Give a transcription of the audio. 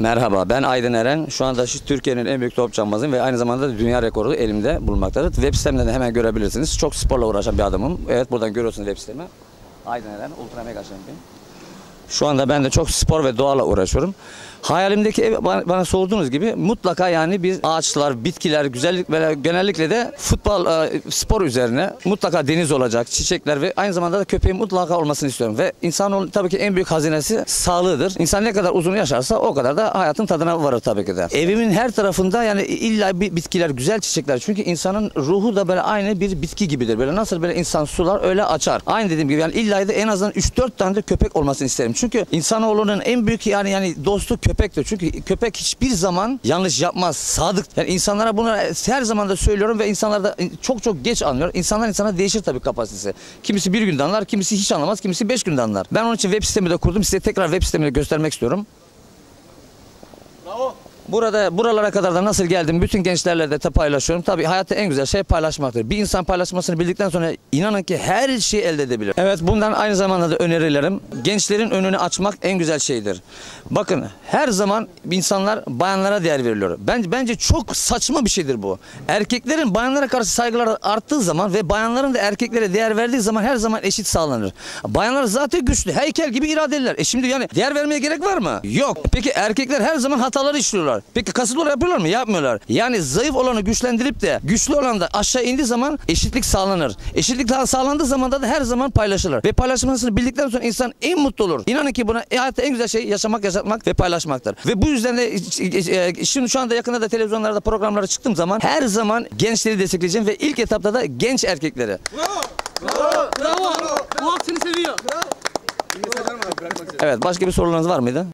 Merhaba ben Aydın Eren. Şu anda Türkiye'nin en büyük top cambazıyım ve aynı zamanda da dünya rekoru elimde bulunmaktadır. Web sitemden de hemen görebilirsiniz. Çok sporla uğraşan bir adamım. Evet buradan görüyorsunuz web sitemi. Aydın Eren Ultra Mega Champion. Şu anda ben de çok spor ve doğayla uğraşıyorum. Hayalimdeki ev bana, bana sorduğunuz gibi mutlaka yani bir ağaçlar, bitkiler, güzellik ve genellikle de futbol, e, spor üzerine mutlaka deniz olacak, çiçekler ve aynı zamanda da köpeğin mutlaka olmasını istiyorum. Ve insanoğlu tabii ki en büyük hazinesi sağlığıdır. İnsan ne kadar uzun yaşarsa o kadar da hayatın tadına varır tabii ki de. Evimin her tarafında yani illa bir bitkiler, güzel çiçekler. Çünkü insanın ruhu da böyle aynı bir bitki gibidir. Böyle nasıl böyle insan sular öyle açar. Aynı dediğim gibi yani illa da en azından 3-4 tane de köpek olmasını isterim. Çünkü insanoğlunun en büyük yani yani dostu köpektir. Çünkü köpek hiçbir zaman yanlış yapmaz. Sadık. Yani insanlara bunu her zaman da söylüyorum ve insanlar da çok çok geç anlıyor. İnsanlar insana değişir tabii kapasitesi. Kimisi bir günde anlar, kimisi hiç anlamaz, kimisi beş günde anlar. Ben onun için web sistemi de kurdum. Size tekrar web sistemini göstermek istiyorum. Burada buralara kadar da nasıl geldim bütün gençlerle de paylaşıyorum. Tabii hayatta en güzel şey paylaşmaktır. Bir insan paylaşmasını bildikten sonra inanın ki her şeyi elde edebilir. Evet bundan aynı zamanda da önerilerim. Gençlerin önünü açmak en güzel şeydir. Bakın her zaman insanlar bayanlara değer veriliyor. Bence, bence çok saçma bir şeydir bu. Erkeklerin bayanlara karşı saygıları arttığı zaman ve bayanların da erkeklere değer verdiği zaman her zaman eşit sağlanır. Bayanlar zaten güçlü, heykel gibi iradeliler. E şimdi yani değer vermeye gerek var mı? Yok. Peki erkekler her zaman hataları işliyorlar. Peki kasıtlı olarak yapıyorlar mı? Yapmıyorlar. Yani zayıf olanı güçlendirip de güçlü olan da aşağı indiği zaman eşitlik sağlanır. Eşitlik sağlandığı zaman da, her zaman paylaşılır. Ve paylaşmasını bildikten sonra insan en mutlu olur. İnanın ki buna e, hayatta en güzel şey yaşamak, yaşatmak ve paylaşmaktır. Ve bu yüzden de e, şimdi şu anda yakında da televizyonlarda programlara çıktığım zaman her zaman gençleri destekleyeceğim ve ilk etapta da genç erkekleri. Bravo. Bu halk seni seviyor. Evet başka bir sorularınız var mıydı?